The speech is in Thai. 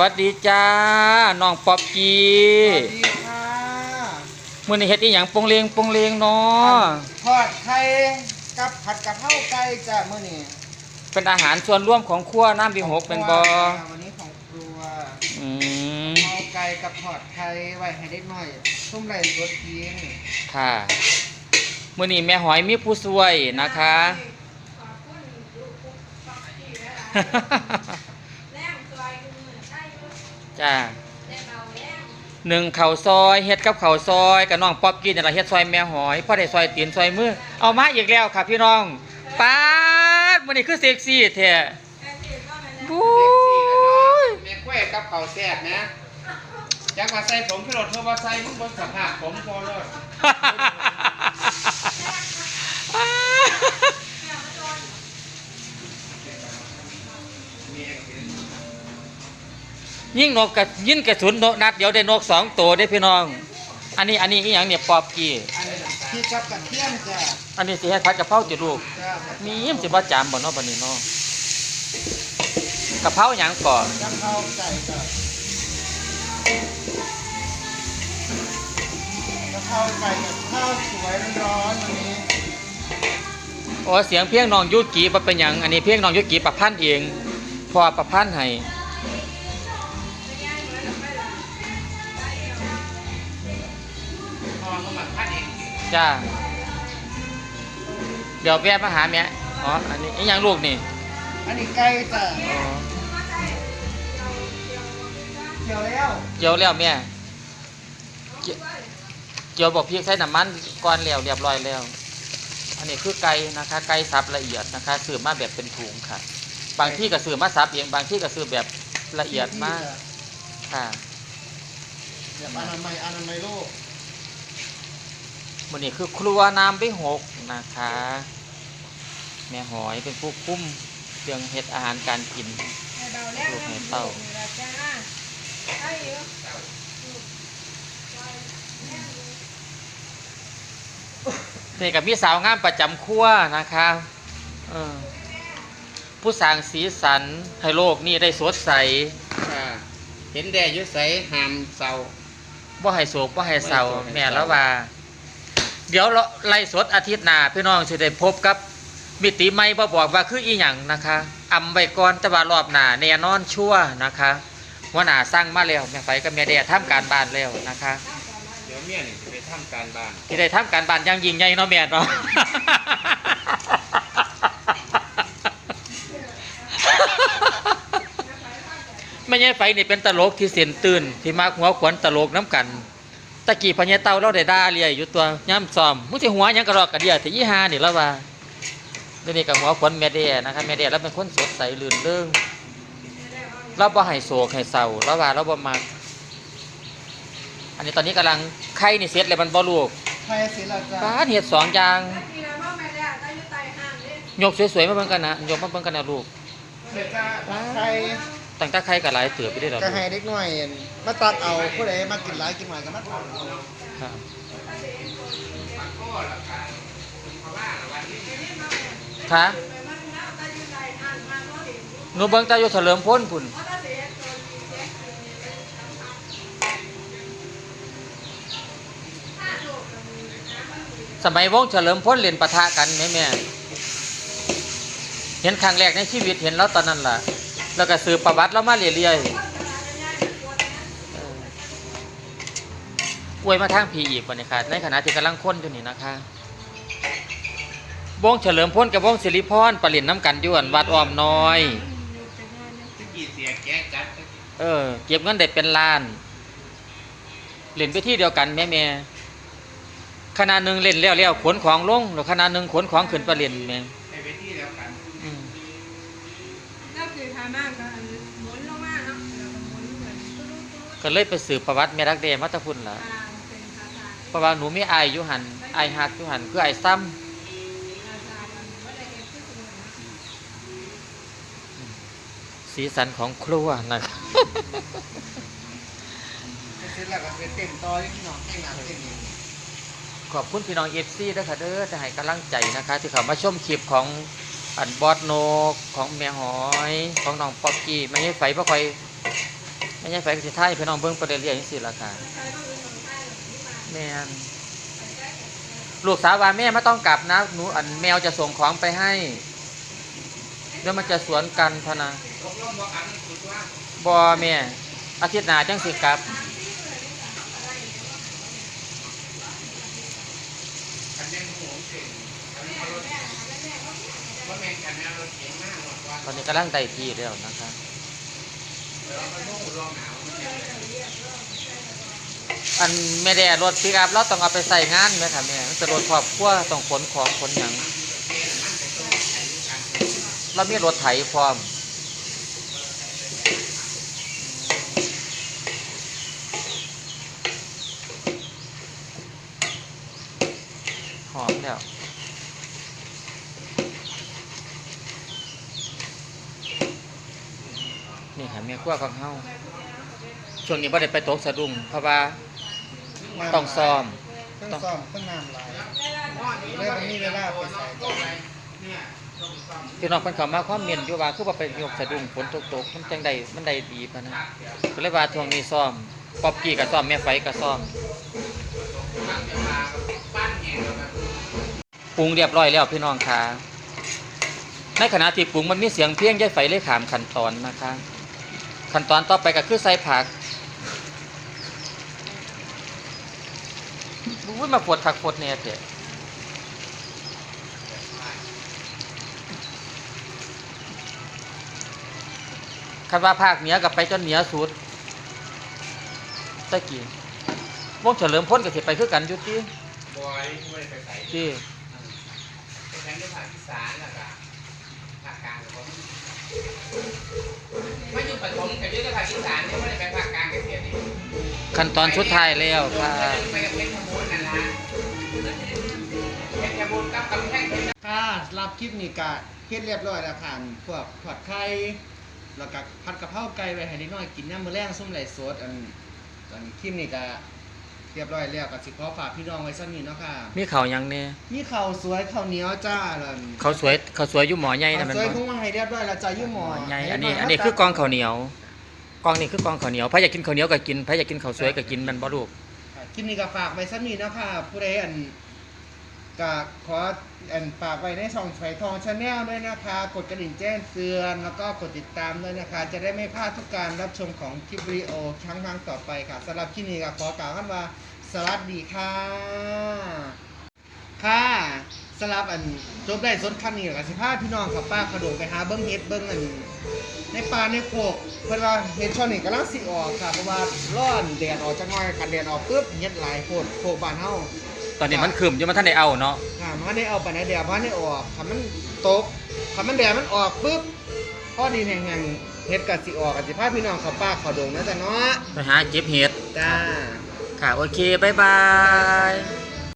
วัสดีจ้าน้องป๊อบกีสวัสดีค่ะมื้อนี้เฮ็ดอีหยังปงเลงปงเลงเนาะทอดไข่กับผัดกะเพราไก่จ้ะมื้อนี้เป็นอาหารส่วนร่วมของครัวน้ำดีหกเป็นบ่วันนี้ของครัวอืมเอาไก่กับทอดไข่ไว้ให้เด็กน้อยต้มไรสดกินค่ะมื้อนี้แม่หอยมีผู้ช่วยนะคะ แรงซอยคือมือใช่ก็ จ้าหนึ่งเข่าวซอยเฮ็ดกับเข่าวซอยกับน้องป๊อบกินนั่นล่ะเฮ็ดซอยแม่หอยพ่อได้ซอยตีนซอยมือเอามาอีกแล้วค่ะพี่น้องป๊าดมื้อนี้คือเซ็กซี่แท้บู๊ยแม่กล้วยกับข้าวแซ่บนะจักว่าใส่ผมคือรถเทว่าใส่มึงบนสภาพผมพอเลย ยิ่งนกกับยิ่งกระสุนนกนัดเดี๋ยวได้นกสองตัวได้พี่น้อง อันนี้อันนี้อีหยังเนี่ยปอบกี้อันนี้ที่กับกระเทียมจ้ะอันนี้สิให้ผัดกะเพราติลูกจ้ะมียิ้มสิบ่จามบ่เนาะบัดนี้เนาะกะเพราหยังก่อนกะเพราไก่จ้ะกะเพราไก่กับข้าวสวยร้อนๆวันนี้โอ้เสียงเพียงน้องยุกิบ่เป็นหยังอันนี้เพียงน้องยุกิประพันธ์เองพอประพันธ์ให้ จ้า เดี๋ยวแวะมาหาแม่อ๋อ อันนี้อีหยังลูกนี่ อันนี้ไก่จ้ะอ๋อ เกี่ยวแล้วเจียวแล้วแม่เจียเจียวบอกพี่ใช้น้ำมันก่อนแล้วเรียบร้อยแล้ว อันนี้คือไก่นะคะไก่สับละเอียดนะคะซื้อมาแบบเป็นถุงค่ะ บางที่ก็ซื้อมาสับเองบางที่ก็ซื้อแบบละเอียดมากค่ะ แบบอนามัยอนามัยโลก วันนี้คือครัวน้ำไปหกนะคะ แม่หอยเป็นผู้คุ้มเรื่องเฮ็ดอาหารการกินแต่เบาแรงน้ำถูกนี่ละจ้าใช่อยู่นี่กับมีสาวงามประจำครัวนะคะเออผู้สร้างสีสันให้โลกนี่ได้สดใสเห็นแดดยุ่ใสหามเสาบ่ให้โศกบ่ให้เศร้าบ่ให้โศกให้แม่เศร้าแล้วว่า เดี๋ยวเราไล่สดอาทิตย์หน้าพี่น้องสิได้พบกับ มิติใหม่บ่บอกว่าคืออีหยังนะคะอำไว้ก่อนแต่ว่ารอบหน้าแน่นอนชัวร์นะคะหัวหน้าสร้างมาแล้วแม่ไฟกับแม่แดทำการบ้านแล้วนะคะเดี๋ยวเมียนี่จะไปทำการบ้านที่ได้ทำการบ้านอย่างยิ่งใหญ่เนาะแม่เนาะไม่ใช่ไฟนี่เป็นตลกที่เสียนตื่นที่มากหัวขวนตลกน้ำกัน ตะกี้พญาเต่าเราได้ด่าเลียอยู่ตัวย่ำซ้อมมุสิหัวหยังกระรอกกระเดียที่ยี่ห้านี่แล้วว่าเดี๋ยวนี้กับหัวขวนแม่เดียนะครับแม่เดียเราเป็นคนสดใสลื่นเริงเราบ่ให้โศกให้เศร้าเราว่าเราบ่มักอันนี้ตอนนี้กำลังไข่นี่เสร็จเลยมันบ่ลูกใครสิล่ะจ้ะป้าดเห็ดสองอย่างทีละพ่อแม่แล้วตาอยู่ใต้ห้างนี่ยกสวยๆมาเบิ่งกันนะยกมาเบิ่งกันนะลูกเดี๋ยวจะใคร ตั้งแต่ไข่กับหลายเตือไปได้หรอจะลูกให้เด็กน้อยมาตัดเอาผู้ใดมากินหลายกินหน่อยก็มาตัดเอาครับค่ะไปมันแล้วตาอยู่ใต้ห้างมาก็เห็นอยู่หนูเบิ่งตาอยู่เฉลิมพ้นพุ่นเพราะถ้าเสียตัวดีแจ๊กกินเนี่ยเป็นถ้าโลกมันมีนะมันมีสมัยวงเฉลิมพ้นเล่นปะทะกันแม่แม่เห็นครั้งแรกในชีวิตเห็นแล้วตอนนั้นล่ะ แล้วก็สืบประวัติแล้วมาเรื่อยนเวลาจะย้ายไปวนนะๆอวยมาทางพีอีกวันนี้ค่ะในขณะที่กำลังค้นอยู่นี่นะคะวงเฉลิมพ้นกับวงสิริพรประเล่นน้ำกันยวนวัดอ้อมน้อย เออ เก็บเงินได้เป็นล้านเล่นไปที่เดียวกันแม่แม่คณะหนึ่งเล่นแล้วแล้วขนของลงแล้วคณะหนึ่งขนของขึ้นไปเล่นแม่ ไปไปที่เดียวกัน อืม แล้ว คือทามากก็อันหมุนลงมาเนาะแล้วก็หมุนเหมือนตุ๊ดๆก็เลยไปสืบประวัติแม่รักเดมัตตพุ่นล่ะ อ่าเป็นภาษาเพราะว่าหนูมีอายอยู่หันอายหักอยู่หันคืออายซ้ภาษามันบ่ได้เฮ็ดคือสมุนำสีสันของครัวนะคะเสร็จแล้วก็ไปเต้นต่อที่หนองเต้นหนังเต้นนี่ขอบคุณพี่น้องเอฟซีด้วยค่ะเด้อจะให้กำลังใจนะคะ ที่เขามาชมคลิปของ อันบอสโนกของแม่หอยของน้องป๊อกกี้ไม่ให้ไฟเพราะคอยไม่ใช่ไฟก็สิท้ายพี่น้องเบิ่งปรื่อยๆจังซี่ล่ะค่ะใช้ต้องนของใต้หรอกที่มาแม่ลูกสาวว่าแม่ไม่ต้องกลับนะหนูอันแมวจะส่งของไปให้เดี๋ยวมันจะสวนกันพนะบอแม่อาทิตย์หน้าจังสิกลับ คันยังหัวเก่งคันยังรถว่าแม่งคันยังรถเก่งมากหมดว่า ตอนนี้กำลังได้ที่แล้วนะคะเราไปนู่นลองหนาวมันยังอันไม่ได้รถปิกอัพเราต้องเอาไปใส่งานไหมคะแม่มันจะรถครอบครัวต้องขนของขนหยังเรามีรถไถพร้อมหอมแล้ว นี่ค่ะแม่ครัวของเฮาช่วงนี้บ่ได้ไปตกสะดุ้งเพราะว่าต้องซ้อมต้องซ้อมต้องน้ำลายเลยมันมีเวลาไปใส่ใจเนี่ยต้องซ่อมพี่น้องเพิ่นเข้ามาคอมเมนต์อยู่ว่าคือว่าไปยกสะดุ้งฝนตกตกมันจังไดมันได้ดีปะนะก็เลยว่าช่วงนี้ซ้อมป๊อบกี้ก็ซ้อมแม่ไฟก็ซ้อมตั้งแต่มาปั้นแหงแล้วแบบปรุงเรียบร้อยแล้วพี่น้องค่ะในขณะที่ปรุงมันมีเสียงเพียงยายไฟเลยขามขั้นตอนนะคะ ขั้นตอนต่อไปก็คือใส่ผักอุ้ยมาปวดผักปวดเนี่ยเถอะคันว่าภาคเหนือกับไปจนเหนือสุดตะกี้วงเฉลิมพ้นกับสิไปคือกันอยุติบอยไม่ได้ไปใส่ที่ไปแทนด้วยภาคอีสานแล้วก็ภาคกลางก็ ไม่อยู่ปฐมกับยุทธภาคอีสานเนี่ยไม่ได้ไปภาคกลางกับเทียนี่ขั้นตอนสุดท้ายแล้วค่ะ ไปกับเพชรบูรณ์นั่นละเพชรบูรณ์กับกำแพงเพชร ค่ะรับคลิปนี้ก็เฮ็ดเรียบร้อยแล้วค่ะพวกทอดไข่แล้วก็ผัดกะเพราไก่ไว้ให้นิดหน่อยกินน้ำมื้อแรงส้มไหลสดอันอันคลิปนี้ก็ เรียบร้อยแล้วก็สิขอฝากพี่น้องไว้สักนิดเนาะค่ะ มีเขาวหยังเนี่ยมีข้าวสวยข้าวเหนียวจ้าล่ะเขาวสวยเขาวสวยอยู่หมอใหญ่นะข้าวมันสวยบ่คงมาให้เรียบร้อยแล้วจ้าอยู่หมอใหญ่อันนี้ อันนี้คือกองข้าวเหนียว กองนี่คือกองข้าวเหนียวใครอยากกินข้าวเหนียวก็กินใครอยากกินข้าวสวยก็กินมันบ่ลูกค่ะคลิปนี้ก็ฝากไว้สักนิดเนาะค่ะผู้ใดอัน ก็ขออันฝากไว้ในช่องไฟทองชาแนลด้วยนะคะ กดกระดิ่งแจ้งเตือน แล้วก็กดติดตามด้วยนะคะ จะได้ไม่พลาดทุกการรับชมของคลิปวิดีโอครั้งครั้งต่อไปค่ะสำหรับคลิปนี้ก็ขอกล่าวคำว่าสวัสดีค่ะ ค่ะสำหรับอันจบได้สดคำนี้กับสิพาพี่น้องกับป้าขะโดดไปหาเบิ้งเฮ็ดเบิ้งอันในป่าในโคกเพิ่นว่าเฮ็ดช่อนี้กำลังสิออกค่ะเพราะว่าร้อนแดดออกจักหน่อยกันแดดออกปุ๊บเฮ็ดหลายโคตรโคกบ้านเฮา ตอนนี้มันคืมอยู่มันท่านได้เอาเนาะค่ะมันได้เอาไปในแดดมันได้ออกคันมันตกคันมันแดดมันออกปุ๊บพอดีแห่งๆเฮ็ดก็สิออกก็สิพาพี่น้องเขาป้าเขาดงนะจ๊ะเนาะไปหาเก็บเห็ดจ้าค่ะโอเคบ๊ายบาย